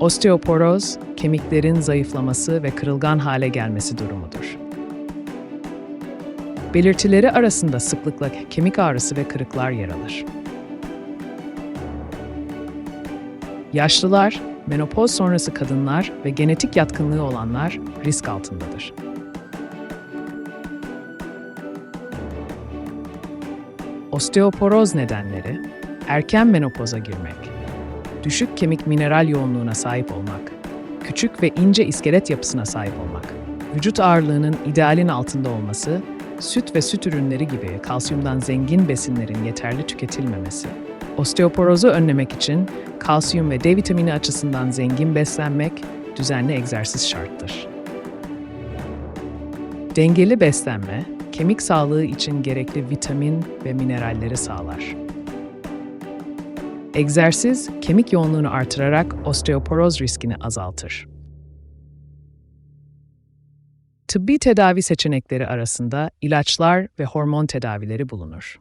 Osteoporoz, kemiklerin zayıflaması ve kırılgan hale gelmesi durumudur. Belirtileri arasında sıklıkla kemik ağrısı ve kırıklar yer alır. Yaşlılar, menopoz sonrası kadınlar ve genetik yatkınlığı olanlar risk altındadır. Osteoporoz nedenleri, erken menopoza girmek, düşük kemik mineral yoğunluğuna sahip olmak, küçük ve ince iskelet yapısına sahip olmak, vücut ağırlığının idealin altında olması, süt ve süt ürünleri gibi kalsiyumdan zengin besinlerin yeterli tüketilmemesi, osteoporozu önlemek için kalsiyum ve D vitamini açısından zengin beslenmek, düzenli egzersiz şarttır. Dengeli beslenme, kemik sağlığı için gerekli vitamin ve mineralleri sağlar. Egzersiz, kemik yoğunluğunu artırarak osteoporoz riskini azaltır. Tıbbi tedavi seçenekleri arasında ilaçlar ve hormon tedavileri bulunur.